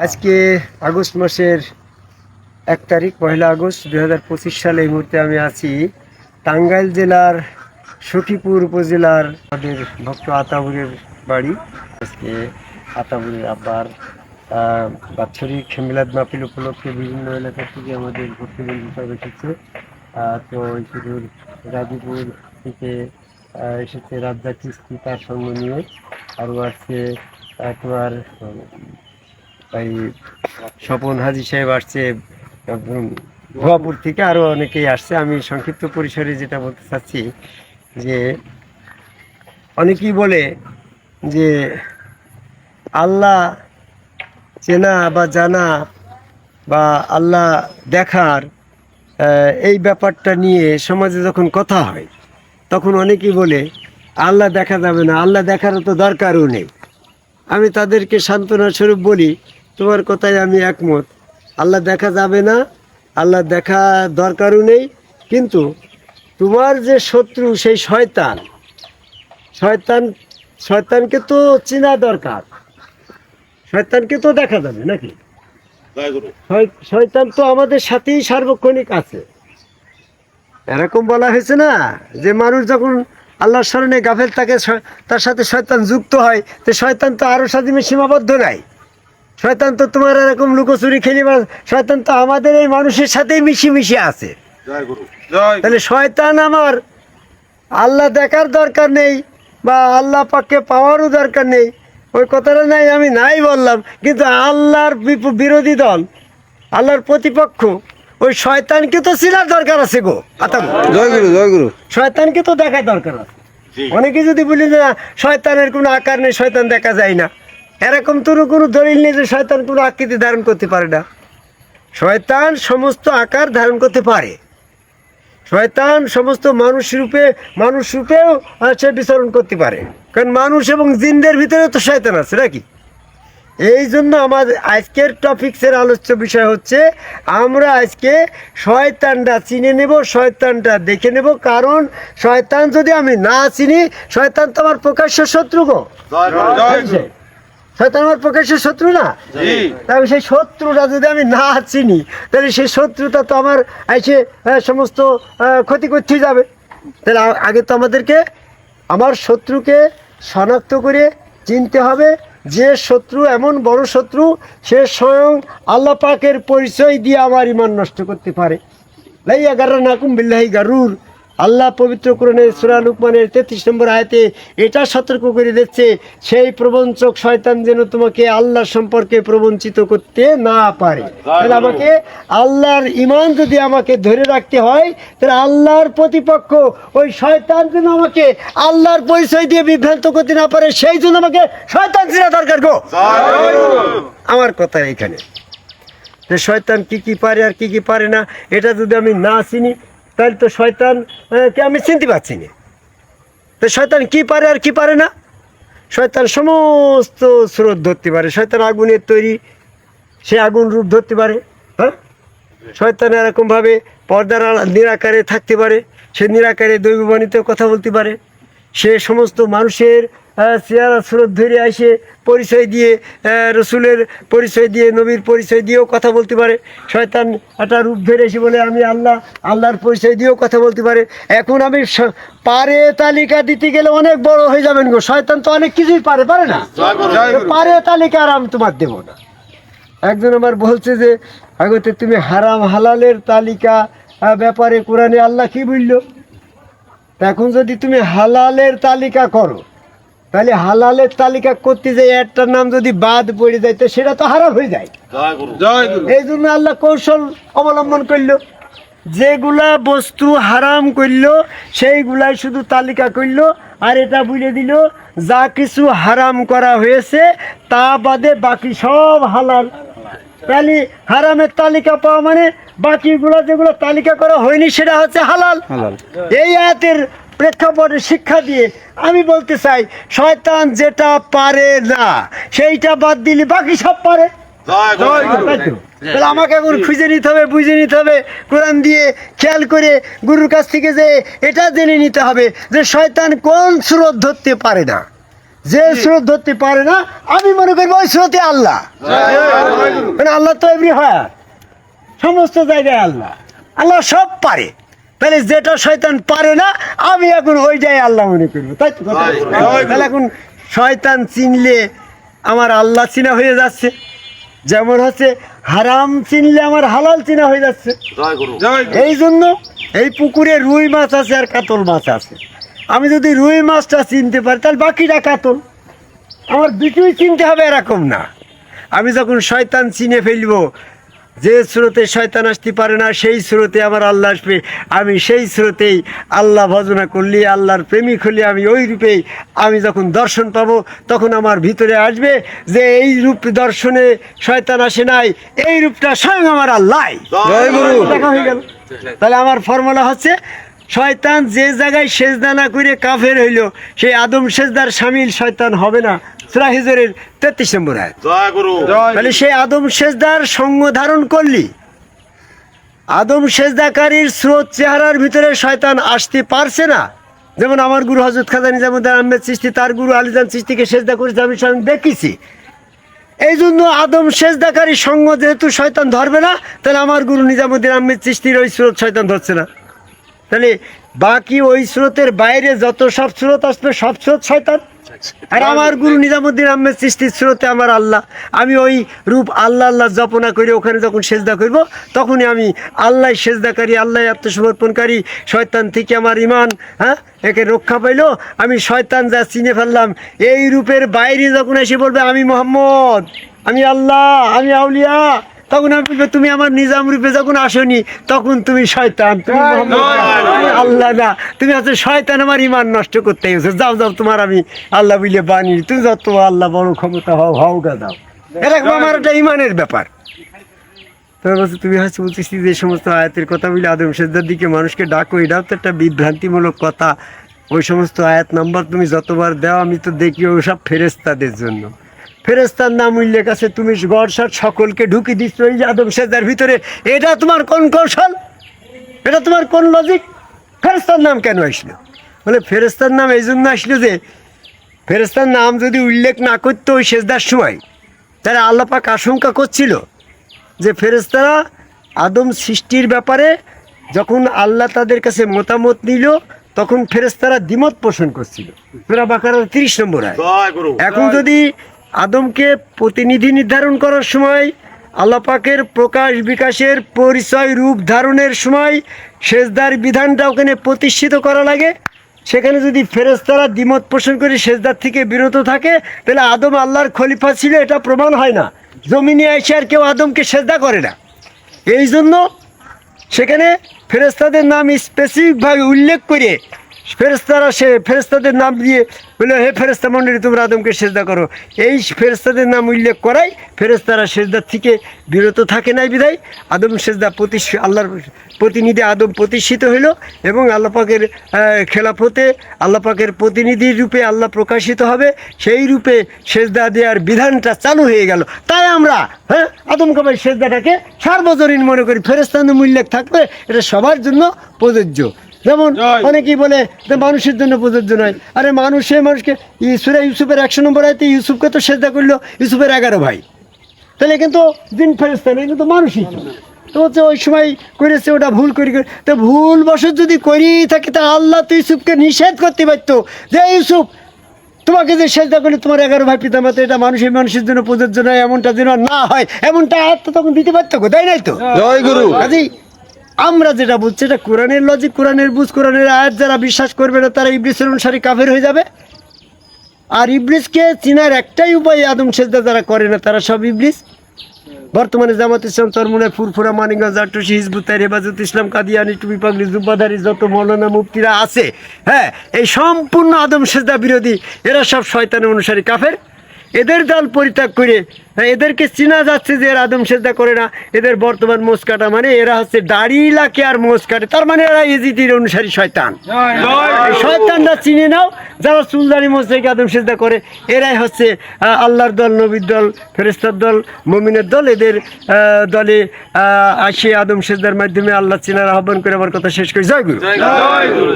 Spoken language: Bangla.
আজকে আগস্ট মাসের এক তারিখ পয়লা আগস্ট দুই হাজার পঁচিশ সালে এই মুহূর্তে আমি আছি টাঙ্গাইল জেলার সখীপুর উপজেলার আমাদের ভক্ত আতাবুরের বাড়ি। আজকে আতাবুরের আব্বার আহ, বাৎসরিক মিলাদ মাহফিল উপলক্ষে বিভিন্ন এলাকা থেকে আমাদের ভক্তিবন্ধু সব এসেছে। তো এই শুধু গাজীপুর থেকে এসেছে রাজ্জাক কিস্তি তার সঙ্গে নিয়ে। আরও আছে তোমার এই স্বপন হাজি সাহেব আসছে ভুয়াপুর থেকে আরও অনেকেই আসছে। আমি সংক্ষিপ্ত পরিসরে যেটা বলতে চাচ্ছি যে, অনেকেই বলে যে, আল্লাহ চেনা বা জানা বা আল্লাহ দেখার এই ব্যাপারটা নিয়ে সমাজে যখন কথা হয়, তখন অনেকেই বলে, আল্লাহ দেখা যাবে না, আল্লাহ দেখারও তো দরকারও নেই। আমি তাদেরকে সান্ত্বনা স্বরূপ বলি তোমার কথায় আমি একমত। আল্লাহ দেখা যাবে না, আল্লাহ দেখা দরকারও নেই, কিন্তু তোমার যে শত্রু সেই শয়তান। শয়তান, শয়তানকে তো চেনা দরকার। শয়তানকে তো দেখা যাবে নাকি? শয়- শয়তান তো আমাদের সাথেই সার্বক্ষণিক আছে। এরকম বলা হয়েছে না যে মানুষ যখন আল্লাহর স্মরণে গাফেল থাকে তার সাথে শয়তান যুক্ত হয়, তো শয়তান তো আরও সাজিমে সীমাবদ্ধ নাই। শয়তান তো তোমার এরকম লুকোচুরি খেলি বা শয়তান তো আমাদের এই মানুষের সাথেই মিশি মিশে আছে। জয় গুরু জয়। তাহলে শয়তান আমার আল্লাহ দেখার দরকার নেই বা আল্লাহ পাককে পাওয়ারও দরকার নেই। ওই কথাটা নাই আমি নাই বললাম কিন্তু আল্লাহর বিপ- বিরোধী দল আল্লাহর প্রতিপক্ষ ওই শয়তানকে তো চিনার দরকার আছে গো আতাম। জয় গুরু শয়তানকে তো দেখার দরকার আছে। অনেকে যদি বলি যে না শয়তানের কোনো আকার নেই শয়তান দেখা যায় না। এরকম তো কোনো দলিল নেই যে শয়তান কোনো আকৃতি ধারণ করতে পারে না। শয়তান সমস্ত আকার ধারণ করতে পারে। শয়তান সমস্ত মানুষ রূপে মানুষ রূপেও সে বিচরণ করতে পারে। কারণ মানুষ এবং জিনদের ভিতরে তো শয়তান আছে নাকি? এই জন্য আমাদের আজকের টপিক্সের আলোচ্য বিষয় হচ্ছে আমরা আজকে শয়তানটা চিনে নেব শয়তানটা দেখে নেব। কারণ শয়তান যদি আমি না চিনি শয়তান তো আমার প্রকাশ্য শত্রু শয়তান আমার প্রকাশ্য শত্রু না? তাহলে সেই শত্রুটা যদি আমি না চিনি তাহলে সেই শত্রুটা তো আমার এসে সমস্ত ক্ষতি করতে যাবে। তাহলে আগে তো আমাদেরকে আমার শত্রুকে শনাক্ত করে চিনতে হবে যে শত্রু এমন বড় শত্রু সে স্বয়ং আল্লাহ পাকের পরিচয় দিয়ে আমার ইমান নষ্ট করতে পারে। লাইয়া গার্রা নাকুম বিল্লাহি গারুর। আল্লাহ পবিত্র কোরআনের সুরা লুকমানের তেত্রিশ নম্বর আয়তে এটা সতর্ক করে দিচ্ছে, সেই প্রবঞ্চক শয়তান যেন তোমাকে আল্লাহ সম্পর্কে প্রবঞ্চিত করতে না পারে। তাহলে আমাকে আল্লাহর ইমান যদি আমাকে ধরে রাখতে হয়, তাহলে আল্লাহর প্রতিপক্ষ ওই শয়তান যেন আমাকে আল্লাহর পরিচয় দিয়ে বিভ্রান্ত করতে না পারে, সেই জন্য আমাকে শয়তান চিনা দরকার গো। আমার কথা এখানে যে শয়তান কি কি পারে আর কি কি পারে না, এটা যদি আমি না চিনি তাহলে তো শয়তান কে আমি চিনতে পারছি না। তো শয়তান কি পারে আর কি পারে না? শয়তান সমস্ত স্রোত ধরতে পারে। শয়তান আগুনের তৈরি, সে আগুন রূপ ধরতে পারে হ্যাঁ? শয়তান এরকমভাবে পর্দার নিরাকারে থাকতে পারে, সে নিরাকারে দৈববাণীতেও কথা বলতে পারে। সে সমস্ত মানুষের চেহারা স্রোত ধরে আসে পরিচয় দিয়ে রসুলের পরিচয় দিয়ে নবীর পরিচয় দিয়েও কথা বলতে পারে। শয়তান একটা রূপ ধরে এসে বলে আমি আল্লাহ আল্লাহর পরিচয় দিয়েও কথা বলতে পারে। এখন আমি পারে তালিকা দিতে গেলে অনেক বড় হয়ে যাবেন গো। শয়তান তো অনেক কিছুই পারে পারে না? পারে তালিকা আর আমি তোমার দেবো না। একজন আমার বলছে যে আগতে তুমি হারাম হালালের তালিকা ব্যাপারে কোরআনে আল্লাহ কি বলল? এখন যদি তুমি হালালের তালিকা করো তাহলে হালালের তালিকা করতে যে একটার নাম যদি বাদ পড়ে যায় তো সেটা তো হারাম হয়ে যায়। জয় গুরু। জয় গুরু এই জন্য আল্লাহ কৌশল অবলম্বন করল। যেগুলা বস্তু হারাম করল সেইগুলাই শুধু তালিকা করল আর এটা বুঝে দিল যা কিছু হারাম করা হয়েছে তা বাদে বাকি সব হালাল। তাহলে হারামের তালিকা পাওয়া মানে বাকিগুলো যেগুলো তালিকা করা হয়নি সেটা হচ্ছে হালাল। এই আয়াতের প্রেক্ষাপটে শিক্ষা দিয়ে আমি বলতে চাই শয়তান যেটা পারে না সেইটা বাদ দিলে বাকি সব পারে। জয় জয় গুরু। গুরু, তাই তো? তাহলে আমাকে এখন খুঁজে নিতে হবে বুঝে নিতে হবে কোরআন দিয়ে খেয়াল করে গুরুর কাছ থেকে যে এটা জেনে নিতে হবে যে শয়তান কোন স্রোত ধরতে পারে না। যে স্রোত ধরতে পারে না আমি মনে করব ওই স্রোতে আল্লাহ। মানে আল্লাহ তো এমনি হয় সমস্ত জায়গায় আল্লাহ। আল্লাহ সব পারে। তাহলে যেটা শয়তান পারে না আমি এখন ওই যাই আল্লাহ মনে করব তাই তো। তাহলে এখন শয়তান চিনলে আমার আল্লাহ চিনা হয়ে যাচ্ছে। যেমন হচ্ছে হারাম চিনলে আমার হালাল চিনা হয়ে যাচ্ছে। জয় গুরু। জয় গুরু। এই জন্য এই পুকুরে রুই মাছ আছে আর কাতল মাছ আছে। আমি যদি রুই মাছটা চিনতে পারি তাহলে বাকিটা কাতল। আমার দুটোই চিনতে হবে এরকম না। আমি যখন শয়তান চিনে ফেলব যে স্রোতে শয়তান আসতে পারে না সেই স্রোতে আমার আল্লাহ আসবে। আমি সেই স্রোতেই আল্লাহ ভজনা করলি আল্লাহর প্রেমিক হলে আমি ওই রূপেই। আমি যখন দর্শন পাবো তখন আমার ভিতরে আসবে যে এই রূপ দর্শনে শয়তান আসে নাই এই রূপটা স্বয়ং আমার আল্লাহ। দেখা হয়ে গেল। তাহলে আমার ফর্মুলা হচ্ছে শয়তান যে জায়গায় সেজদা না করে কাফের হইল সেই আদম সেজদার সামিল শয়তান হবে না। সুরা হিজরের তেত্রিশ নম্বর আয়াত। জয় গুরু। জয় তাহলে সেই আদম সেজদার সঙ্গ ধারণ করলি। আদম সেজদাকারীর স্রোত চেহারার ভিতরে শয়তান আসতে পারছে না। যেমন আমার গুরু হজরত খাজা নিজামুদ্দিন আহমেদ সৃষ্টি তার গুরু আলিজান সৃষ্টিকে সেজদা করেছে আমি স্বয়ং দেখেছি। এই জন্য আদম সেজদাকারী সঙ্গ যেহেতু শয়তান ধরবে না তাহলে আমার গুরু নিজামুদ্দিন আহমেদ সৃষ্টির ওই স্রোত শয়তান ধরছে না। তাহলে বাকি ওই স্রোতের বাইরে যত সব স্রোত আসবে, সব স্রোত শয়তান। আর আমার গুরু নিজামুদ্দিন আহমেদ সৃষ্টির স্রোতে আমার আল্লাহ। আমি ওই রূপ আল্লাহ আল্লাহ জপনা করে, ওখানে যখন সেজদা করব, তখনই আমি আল্লাহ সেজদাকারী, আল্লাহ আত্মসমর্পণকারী, শয়তান থেকে আমার ইমান হ্যাঁ একে রক্ষা পাইলো। আমি শয়তান যা চিনে ফেললাম, এই রূপের বাইরে যখন এসে বলবে, আমি মোহাম্মদ, আমি আল্লাহ, আমি আউলিয়া তখন আমি বলব, তুমি আমার নিজাম রূপে যখন আসনি তখন তুমি শয়তান তুমি না, তুমি আল্লাহ না। তুমি হচ্ছে শয়তান আমার ইমান নষ্ট করতে গেছো। যাও যাও তোমার আমি আল্লাহ বলে বানি তুমি যাও তোমার আল্লাহ বড় ক্ষমতা হও হও গা দাও। এরকম আমার একটা ইমানের ব্যাপার। তুমি হচ্ছে বলছিস যে সমস্ত আয়াতের কথা বলে আদম সেদ্ধার দিকে মানুষকে ডাকো এটাও তো একটা বিভ্রান্তিমূলক কথা। ওই সমস্ত আয়াত নাম্বার তুমি যতবার দাও আমি তো দেখি ওসব ফেরেস্তাদের জন্য। ফেরেস্তার নাম উল্লেখ আছে তুমি গড়সার সকলকে ঢুকি দিচ্ছ। এই যে আদম সেদ্ধার ভিতরে এটা তোমার কোন কৌশল? এটা তোমার কোন লজিক ফেরেস্তার নাম কেন আসলো? বলে ফেরেস্তার নাম এই জন্য আসলো যে ফেরেস্তার নাম যদি উল্লেখ না করতো ওই সেজদার সময় তাহলে আল্লাপাক আশঙ্কা করছিল যে ফেরেস্তারা আদম সৃষ্টির ব্যাপারে যখন আল্লাহ তাদের কাছে মতামত নিল তখন ফেরেস্তারা দ্বিমত পোষণ করছিল। ফেরা বাকারা তিরিশ নম্বর এখন যদি আদমকে প্রতিনিধি নির্ধারণ করার সময় আল্লাপাকের প্রকাশ বিকাশের পরিচয় রূপ ধারণের সময় সেজদার বিধানটা ওখানে প্রতিষ্ঠিত করা লাগে। সেখানে যদি ফেরেস্তারা দ্বিমত পোষণ করে সেজদার থেকে বিরত থাকে, তাহলে আদম আল্লাহর খলিফা ছিল, এটা প্রমাণ হয় না। জমিনে এসে আর কেউ আদমকে সেজদা করে না। এই জন্য সেখানে ফেরেস্তাদের নাম স্পেসিফিকভাবে উল্লেখ করে ফেরেস্তারা সে ফেরেস্তাদের নাম দিয়ে বলে হে ফেরেস্তা মণ্ডলী তোমরা আদমকে সেজদা করো। এই ফেরেস্তাদের নাম উল্লেখ করাই ফেরেস্তারা সেজদার থেকে বিরত থাকে নাই বিধায়। আদম সেজদা প্রতি আল্লাহর প্রতিনিধি আদম প্রতিষ্ঠিত হইল এবং আল্লাহ পাকের আহ, খেলাফতে আল্লাহ পাকের প্রতিনিধি রূপে আল্লাহ প্রকাশিত হবে। সেই রূপে সেজদা দেওয়ার বিধানটা চালু হয়ে গেল। তাই আমরা হ্যাঁ আদম কাবাই সেজদাটাকে সার্বজনীন মনে করি। ফেরেস্তান উল্লেখ থাকবে এটা সবার জন্য প্রযোজ্য। যেমন। অনেকেই বলে মানুষের জন্য প্রযোজ্য নয়। আরে মানুষ সে মানুষকে ইসুরা ইউসুফের একশো নম্বর আয়তে ইউসুফকে তো সেজদা করল ইউসুফের এগারো ভাই। তাহলে কিন্তু দিন ফেরেস্তা নেই কিন্তু মানুষই তো। হচ্ছে ওই সময় করেছে ওটা ভুল করি করে। তো ভুল বশত যদি করি থাকে তা আল্লাহ তো ইউসুফকে নিষেধ করতে পারতো। যে ইউসুফ তোমাকে যে সেজদা করলে তোমার এগারো ভাই পিতা মাতা এটা মানুষের মানুষের জন্য প্রযোজ্য নয় এমনটা যেন না হয় এমনটা আয়াত তো তখন দিতে পারতো তাই নাই তো? জয় গুরু। কাজেই আমরা যেটা বলছি এটা কোরআনের লজিক কোরআনের বুঝ, কোরআনের আয়াত যারা বিশ্বাস করবে না, তারা ইবলিসের অনুসারী কাফের হয়ে যাবে। আর ইবলিসকে চিনার একটাই উপায় আদম সেজদা যারা করে না, তারা সব ইবলিস। বর্তমানে জামাত ইসলাম চরমুনায় ফুরফুরা, মানিকগঞ্জ আটুসি হিজবুতাই হেফাজত, ইসলাম, কাদিয়ানি, টুপি, পাগলি, জুব্বাধারী, যত মৌলানা মুক্তিরা আছে হ্যাঁ এই সম্পূর্ণ আদম সেজদা বিরোধী, এরা সব শয়তানের অনুসারী কাফের। এদের দল পরিত্যাগ করে হ্যাঁ, এদেরকে চেনা যাচ্ছে যে এরা আদম সেজদা করে না এদের বর্তমান মোষ কাটা মানে এরা হচ্ছে দাড়ি লাকে আর মোষ কাটে তার মানে এরা ইজিটির অনুসারী শয়তান। শয়তানরা চিনে নাও যারা চুলদারি মোসাইকে আদম সেজদা করে এরাই হচ্ছে আহ, আল্লাহর দল নবীর দল ফেরেস্তার দল মমিনের দল এদের আহ, দলে আহ, আসে আদম সেজদার মাধ্যমে আল্লাহ চিনার আহ্বান করে আমার কথা শেষ করি। জয় জয় গুরু।